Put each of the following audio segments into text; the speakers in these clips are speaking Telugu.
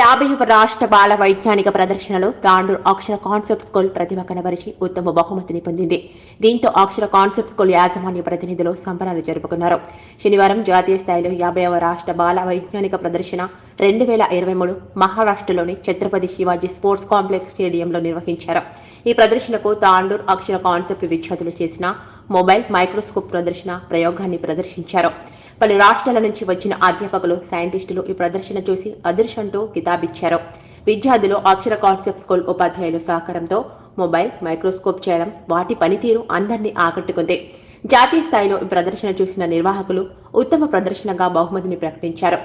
యాభైవ రాష్ట్ర బాల వైజ్ఞానిక ప్రదర్శనలో తాండూర్ అక్షర కాన్సెప్ట్ స్కూల్ ప్రతిభ కనబరిచి ఉత్తమ బహుమతిని పొందింది. దీంతో అక్షర కాన్సెప్ట్ స్కూల్ యాజమాన్య ప్రతినిధులు సంబరాలు జరుపుకున్నారు. శనివారం జాతీయ స్థాయిలో యాభైవ రాష్ట్ర బాల వైజ్ఞానిక ప్రదర్శన రెండు వేల ఇరవై మూడు మహారాష్ట్రలోని ఛత్రపతి శివాజీ స్పోర్ట్స్ కాంప్లెక్స్ స్టేడియంలో నిర్వహించారు. ఈ ప్రదర్శనకు తాండూర్ అక్షర కాన్సెప్ట్ విద్యార్థులు చేసిన మొబైల్ మైక్రోస్కోప్ ప్రదర్శన ప్రయోగాన్ని ప్రదర్శించారు. పలు రాష్ట్రాల నుంచి వచ్చిన అధ్యాపకులు సైంటిస్టులు ఈ ప్రదర్శన చూసి అదృష్టంతో కితాబిచ్చారు. విద్యార్థులు అక్షర కాన్సెప్ట్ స్కూల్ ఉపాధ్యాయులు సహకారంతో మొబైల్ మైక్రోస్కోప్ చేయడం వాటి పనితీరు అందరినీ ఆకట్టుకుంది. జాతీయ స్థాయిలో ఈ ప్రదర్శన చూసిన నిర్వాహకులు ఉత్తమ ప్రదర్శనగా బహుమతిని ప్రకటించారు.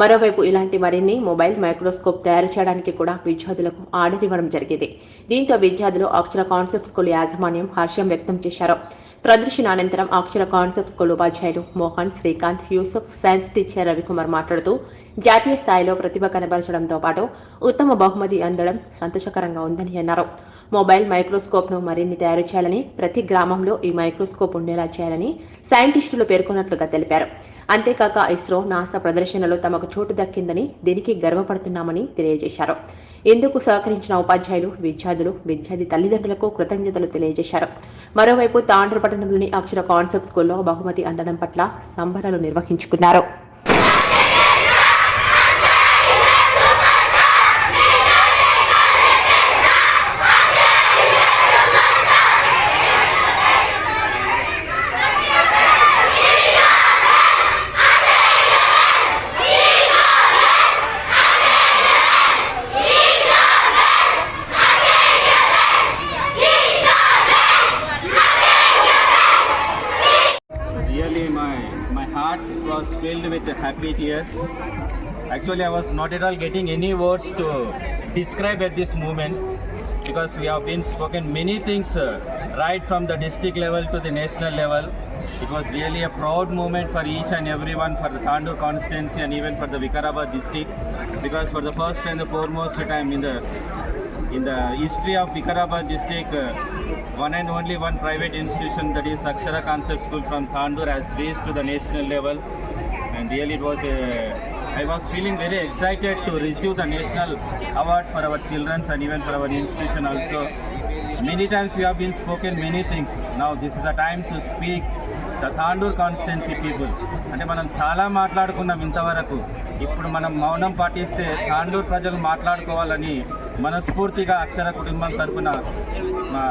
మరోవైపు ఇలాంటి మరిన్ని మొబైల్ మైక్రోస్కోప్ తయారు చేయడానికి కూడా విద్యార్థులకు ఆర్డర్ ఇవ్వడం జరిగింది. దీంతో విద్యార్థులు అక్షర కాన్సెప్ట్ స్కూల్ యాజమాన్యం హర్షం వ్యక్తం చేశారు. ప్రదర్శన అనంతరం అక్షర కాన్సెప్ట్ స్కూల్ ఉపాధ్యాయులు మోహన్ శ్రీకాంత్ యూసఫ్ సైన్స్ టీచర్ రవికుమార్ మాట్లాడుతూ జాతీయ స్థాయిలో ప్రతిభ కనబరచడంతో పాటు ఉత్తమ బహుమతి అందడం సంతోషకరంగా ఉందని అన్నారు. మొబైల్ మైక్రోస్కోప్ను మరిన్ని తయారు చేయాలని ప్రతి గ్రామంలో ఈ మైక్రోస్కోప్ ఉండేలా చేయాలని సైంటిస్టులు పేర్కొన్నట్లుగా తెలిపారు. అంతేకాక ఇస్రో నాసా ప్రదర్శనలో తమకు చోటు దక్కిందని దీనికి గర్వపడుతున్నామని తెలియజేశారు. ఇందుకు సహకరించిన ఉపాధ్యాయులు విద్యార్థులు విద్యార్థి తల్లిదండ్రులకు కృతజ్ఞతలు తెలియజేశారు. మరోవైపు తాండ్ర పట్టణంలోని అక్షర కాన్సెప్ట్ స్కూల్లో బహుమతి అందడం పట్ల సంబరాలు నిర్వహించుకున్నారు. Filled with happy tears. Actually, I was not at all getting any words to describe at this moment because we have been spoken many things uh, right from the district level to the national level. It was really a proud moment for each and everyone for the Thandur constituency and even for the Vikarabad district because for the first and the foremost time in the in the history of Vikarabad district, uh, one and only one private institution that is Akshara Concept School from Thandur has reached to the national level and really it was a I was feeling very excited to receive the national award for our children and even for our institution also. Many times we have been spoken many things. Now this is the time to speak the Tandur constituency people అంటే మనం చాలా మాట్లాడుకున్నాం ఇంతవరకు ఇప్పుడు మనం మౌనం పాటిస్తే తాండూర్ ప్రజలు మాట్లాడుకోవాలని మనస్ఫూర్తిగా అక్షర కుటుంబం తరఫున మా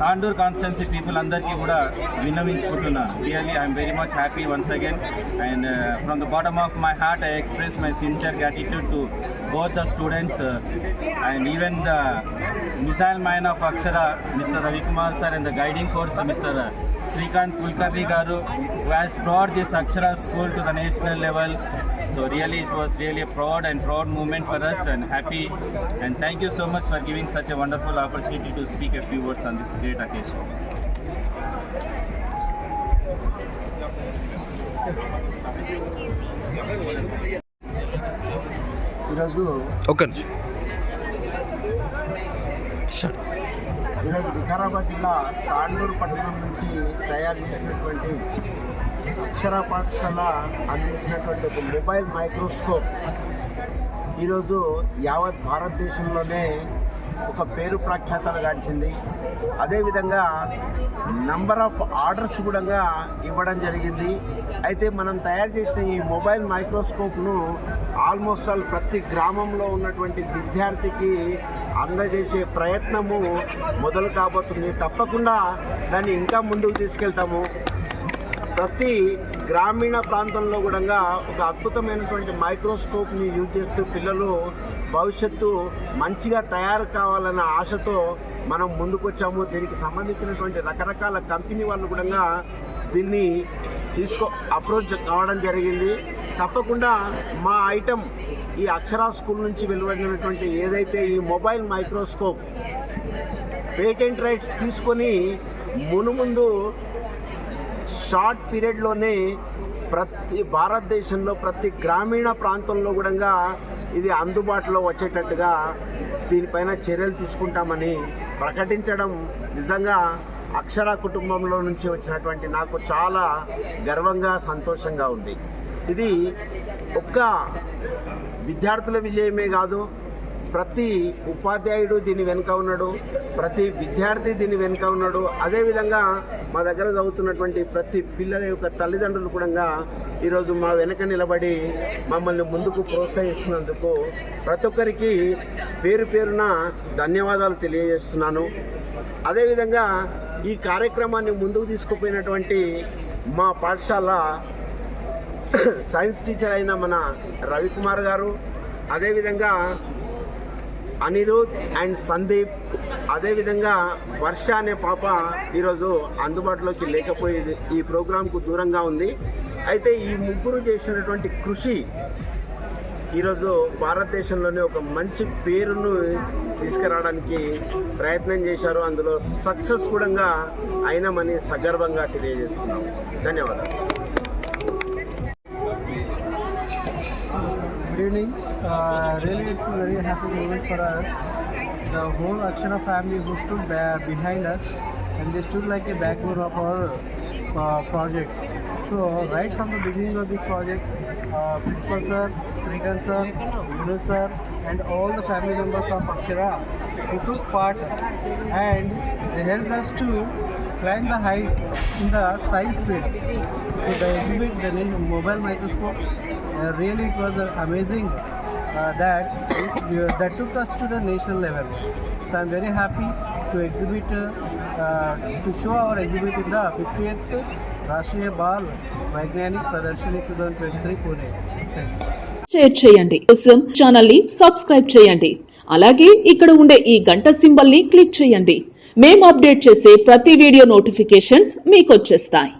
తాండూర్ కాన్స్టిట్యున్సీ పీపుల్ అందరికీ కూడా విన్నవించుకుంటున్నా really I'm very much happy once again and from the bottom of my heart I express my sincere gratitude to both the students and even the missile man of Akshara mister Ravikumar sir and the guiding force mister. Srikanth Kulkarni Garu, who has brought this Akshara school to the national level. So really, it was really a proud and proud moment for us, and happy. And thank you so much for giving such a wonderful opportunity to speak a few words on this great occasion. ఈరోజు ఒక్క నిమిషం స్టార్ట్. ఈరోజు వికారాబాద్ జిల్లా తాండూరు పట్టణం నుంచి తయారు చేసినటువంటి అక్షర పాఠశాల అందించినటువంటి ఒక మొబైల్ మైక్రోస్కోప్. ఈరోజు యావత్ భారతదేశంలోనే ఒక పేరు ప్రఖ్యాతలు గాంచింది. అదేవిధంగా నంబర్ ఆఫ్ ఆర్డర్స్ కూడా ఇవ్వడం జరిగింది. అయితే మనం తయారు చేసిన ఈ మొబైల్ మైక్రోస్కోప్ను ఆల్మోస్ట్ ఆల్ ప్రతి గ్రామంలో ఉన్నటువంటి విద్యార్థికి అందజేసే ప్రయత్నము మొదలు కాబోతుంది. తప్పకుండా దాన్ని ఇంకా ముందుకు తీసుకెళ్తాము. ప్రతి గ్రామీణ ప్రాంతంలో కూడా ఒక అద్భుతమైనటువంటి మైక్రోస్కోప్ని యూజ్ చేస్తూ పిల్లలు భవిష్యత్తు మంచిగా తయారు కావాలన్న ఆశతో మనం ముందుకొచ్చాము. దీనికి సంబంధించినటువంటి రకరకాల కంపెనీ వాళ్ళు కూడా దీన్ని తీసుకో అప్రోచ్ కావడం జరిగింది. తప్పకుండా మా ఐటమ్ ఈ అక్షరా స్కూల్ నుంచి వెలువడినటువంటి ఏదైతే ఈ మొబైల్ మైక్రోస్కోప్ పేటెంట్ రైట్స్ తీసుకొని మునుముందు షార్ట్ పీరియడ్లోనే ప్రతి భారతదేశంలో ప్రతి గ్రామీణ ప్రాంతంలో కూడా ఇది అందుబాటులో వచ్చేటట్టుగా దీనిపైన చర్యలు తీసుకుంటామని ప్రకటించడం నిజంగా అక్షర కుటుంబంలో నుంచి వచ్చినటువంటి నాకు చాలా గర్వంగా సంతోషంగా ఉంది. ఇది ఒక్క విద్యార్థుల విషయమే కాదు ప్రతి ఉపాధ్యాయుడు దీని వెనుక ఉన్నాడు ప్రతి విద్యార్థి దీని వెనుక ఉన్నాడు. అదేవిధంగా మా దగ్గర చదువుతున్నటువంటి ప్రతి పిల్లల యొక్క తల్లిదండ్రులు కూడా ఈరోజు మా వెనుక నిలబడి మమ్మల్ని ముందుకు ప్రోత్సహిస్తున్నందుకు ప్రతి ఒక్కరికి పేరు పేరున ధన్యవాదాలు తెలియజేస్తున్నాను. అదేవిధంగా ఈ కార్యక్రమాన్ని ముందుకు తీసుకుపోయినటువంటి మా పాఠశాల సైన్స్ టీచర్ అయిన మన రవికుమార్ గారు అదేవిధంగా అనిరుద్ అండ్ సందీప్ అదేవిధంగా వర్ష అనే పాప ఈరోజు అందుబాటులోకి లేకపోయేది ఈ ప్రోగ్రాంకు దూరంగా ఉంది. అయితే ఈ ముగ్గురు చేసినటువంటి కృషి ఈరోజు భారతదేశంలోనే ఒక మంచి పేరును తీసుకురావడానికి ప్రయత్నం చేశారు. అందులో సక్సెస్ కూడా అయినామని సగర్వంగా తెలియజేస్తున్నాం. ధన్యవాదాలు. Evening. Uh, really, it's a very happy moment for us. The whole Akshara family who stood behind us, and they stood like a backbone of our uh, project. So, right from the beginning of this project, uh, Principal Sir, Srikant Sir, Yunus Sir, and all the family members of Akshara who took part and they helped us to climb the heights in the science field. So the exhibit, the mobile microscope, really it was uh, amazing uh, that it, uh, that took us to the national level. So I'm very happy to exhibit, uh, uh, to show our exhibit in the 50th Rashtriya Bal Vaigyanik Pradarshini 2023 Pune. Thank you. Share చేయండి కోసం ఛానల్ని సబ్స్క్రైబ్ చేయండి అలాగే ఇక్కడ ఉండే ఈ గంట సింబల్ని క్లిక్ చేయండి మేము అప్డేట్ చేసే ప్రతి వీడియో నోటిఫికేషన్స్ మీకు వచ్చేస్తాయి